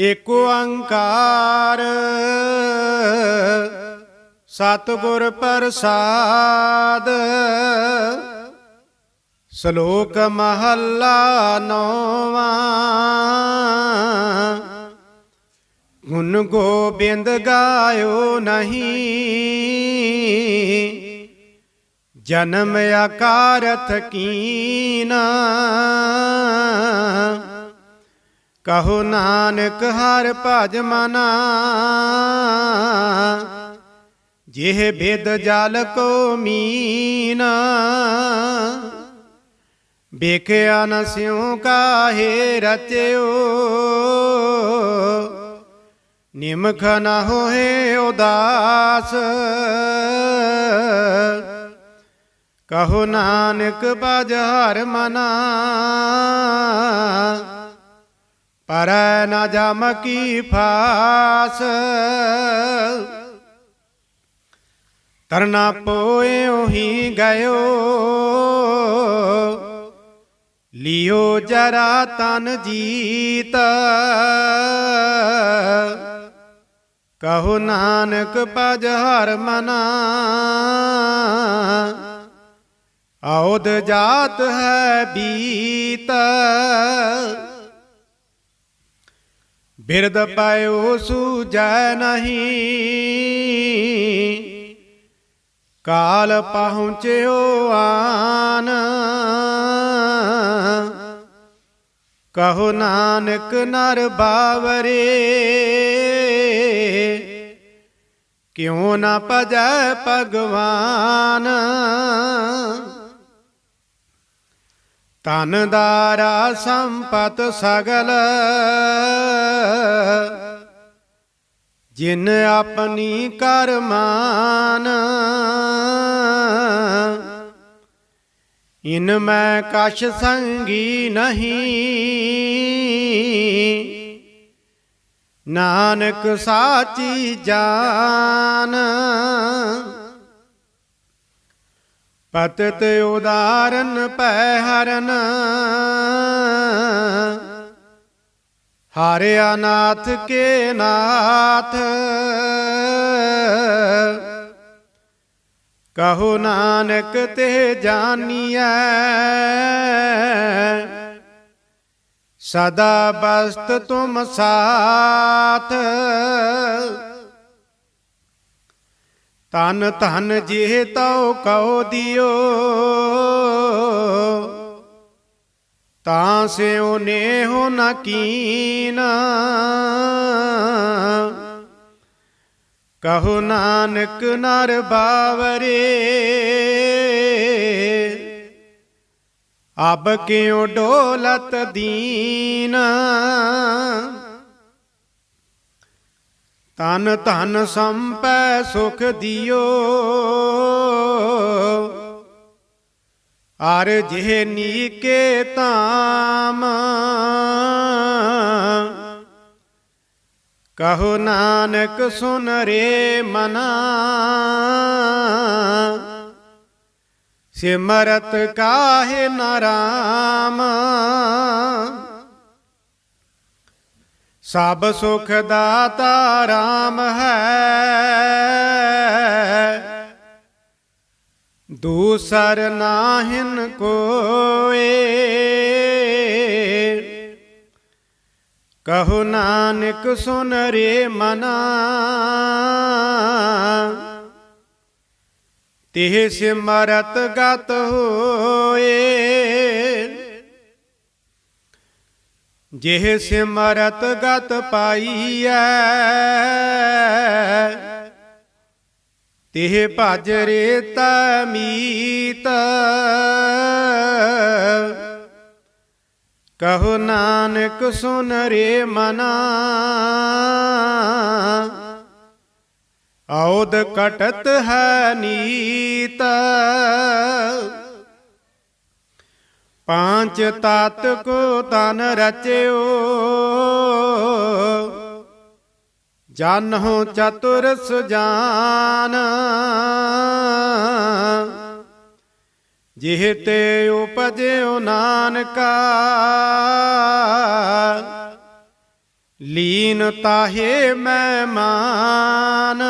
ਏਕ ਓੰਕਾਰ। ਸਤਿਗੁਰ ਪ੍ਰਸਾਦ। ਸ਼ਲੋਕ ਮਹੱਲਾ ਨੌਵਾਂ। ਗੁਣ ਗੋਬਿੰਦ ਗਾਇਓ ਨਹੀਂ। ਜਨਮ ਆਕਾਰਥ ਕੀਨਾ। ਕਹੋ ਨਾਨਕ ਹਰ ਭਜ ਮਨਾ। ਜਿਹ ਬਿਦ ਜਲ ਕੋ ਮੀਨਾ। ਵੇਖਿਆ ਨ ਸਿਉ ਕਾਹੇ ਰਚਿਓ। ਨਿਮਖ ਨ ਹੋਏ ਉਦਾਸ। ਕਹੋ ਨਾਨਕ ਭਜ ਹਰ ਮਨਾ। ਪਰ ਨ ਜਮ ਕੀ ਫਾਸ। ਤਰਨਾ ਪੋਇਓ ਉਹੀ ਗਇਓ। ਲਿਓ ਜਰਾ ਤਨ ਜੀਤ। ਕਹੋ ਨਾਨਕ ਭਜ ਹਰ ਮਨਾ। ਆਉਦ ਜਾਤ ਹੈ ਬੀਤ। ਬਿਰਦ ਪਾਇਓ ਸੂਜੈ ਨਹੀਂ। ਕਾਲ ਪਹੁੰਚਿਓ ਆਨ। ਕਹੋ ਨਾਨਕ ਨਰ ਬਾਵਰੇ। ਕਿਉ ਨਾ ਭਜੈ ਭਗਵਾਨ। ਤਨ ਦਾਰਾ ਸੰਪਤ ਸਗਲ। ਜਿਨ ਆਪਣੀ ਕਰਮਾਨ, ਇਨ ਮੈਂ ਕਛ ਸੰਗੀ ਨਹੀਂ। ਨਾਨਕ ਸਾਚੀ ਜਾਨ ਪਤਿਤ ਉਦਾਰਨ ਪੈ ਹਰਨ। ਹਾਰਿਆ ਨਾਥ ਕੇ ਨਾਥ। ਕਹੋ ਨਾਨਕ ਤੇ ਜਾਨੀਐ। ਸਦਾ ਬਸਤ ਤੁਮ ਸਾਥ। ਤਨ ਧਨ ਜਿਹ ਤਉ ਕਉ ਦਿਓ। ਤਾਂ ਸਿਉ ਨੇਹੁ ਨ ਕੀਨਾ। ਕਹੋ ਨਾਨਕ ਨਰ ਬਾਵਰੇ। ਅਬ ਕਿਉ ਡੋਲਤ ਦੀਨ? ਤਨ ਧਨ ਸੰਪੈ ਸੁਖ ਦਿਓ। ਆਰ ਜਿਹ ਨੀਕੇ ਤਾਮ ਕਹੋ ਨਾਨਕ ਸੁਨ ਰੇ ਮਨਾ। ਸਿਮਰਤ ਕਾਹੇ ਨਾਰਾਮ ਸਭ ਸੁਖ ਦਾਤਾ ਰਾਮ ਹੈ। ਦੂਸਰ ਨਾਹਿਨ ਕੋਏ। ਕਹੋ ਨਾਨਕ ਸੁਨ ਰੇ ਮਨਾ। ਤਿਹ ਸਿਮਰਤ ਗਤ ਹੋਏ। ਜਿਹ ਸਿਮਰਤ ਗਤ ਪਾਈਐ, ਤਿਹ ਭਜ ਰੇ ਮੀਤ। ਕਹੋ ਨਾਨਕ ਸੁਨ ਰੇ ਮਨਾ ਔਦ ਕਟਤ ਹੈ ਨੀਤ। ਪਾਂਚ ਤਤ ਕੋ ਤਨ ਰਚਿਓ। ਹੋ ਚਤੁਰ ਸੁਜਾਨ ਜਿਹ ਤੇ ਉਪਜਿਓ ਨਾਨਕਾ। ਲੀਨ ਤਾਹੇ ਮਹਿਮਾਨ।